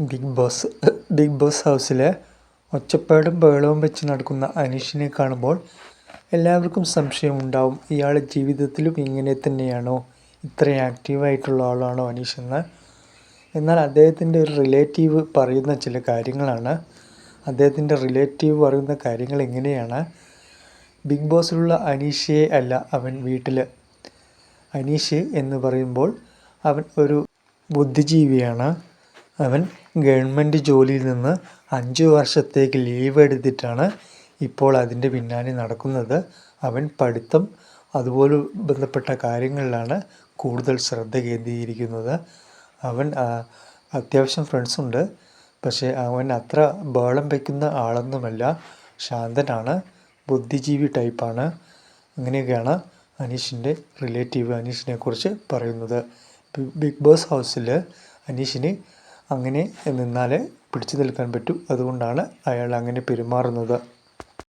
Big boss big boss ഹൗസിലെ ഒച്ചപ്പാടും ബഹളവും വെച്ച് നടക്കുന്ന അനീഷിനെ കാണുമ്പോൾ എല്ലാവർക്കും സംശയമുണ്ടാവും. ഇയാൾ ജീവിതത്തിലും ഇങ്ങനെ തന്നെയാണോ? ഇത്രയും ആക്റ്റീവായിട്ടുള്ള ആളാണോ അനീഷ് എന്ന്. എന്നാൽ അദ്ദേഹത്തിന്റെ ഒരു റിലേറ്റീവ് പറയുന്ന ചില കാര്യങ്ങളാണ്. അദ്ദേഹത്തിന്റെ റിലേറ്റീവ് പറയുന്ന കാര്യങ്ങൾ എങ്ങനെയാണ്? ബിഗ് ബോസിലുള്ള അനീഷയെ അല്ല അവൻ വീട്ടിൽ അനീഷ് എന്ന് പറയുമ്പോൾ അവൻ ഒരു ബുദ്ധിജീവിയാണ്. അവൻ ഗവൺമെന്റ് ജോലിയിൽ നിന്ന് അഞ്ച് വർഷത്തേക്ക് ലീവ് എടുത്തിട്ടാണ് ഇപ്പോൾ അതിന്റെ പിന്നാലെ നടക്കുന്നത്. അവൻ പഠിത്തം അതുപോലെ ബന്ധപ്പെട്ട കാര്യങ്ങളിലാണ് കൂടുതൽ ശ്രദ്ധ കേന്ദ്രീകരിക്കുന്നത്. അവൻ അത്യാവശ്യം ഫ്രണ്ട്സുണ്ട് പക്ഷേ അവൻ അത്ര ബഹളം വയ്ക്കുന്ന ആളൊന്നുമല്ല. ശാന്തനാണ് ബുദ്ധിജീവി ടൈപ്പാണ് അങ്ങനെയൊക്കെയാണ് അനീഷിന്റെ റിലേറ്റീവ് അനീഷിനെ കുറിച്ച് പറയുന്നത്. ബിഗ് ബോസ് ഹൗസിൽ അനീഷിന് അങ്ങനെ നിന്നാലേ പിടിച്ചു നിൽക്കാൻ പറ്റൂ. അതുകൊണ്ടാണ് അയാൾ അങ്ങനെ പെരുമാറുന്നത്.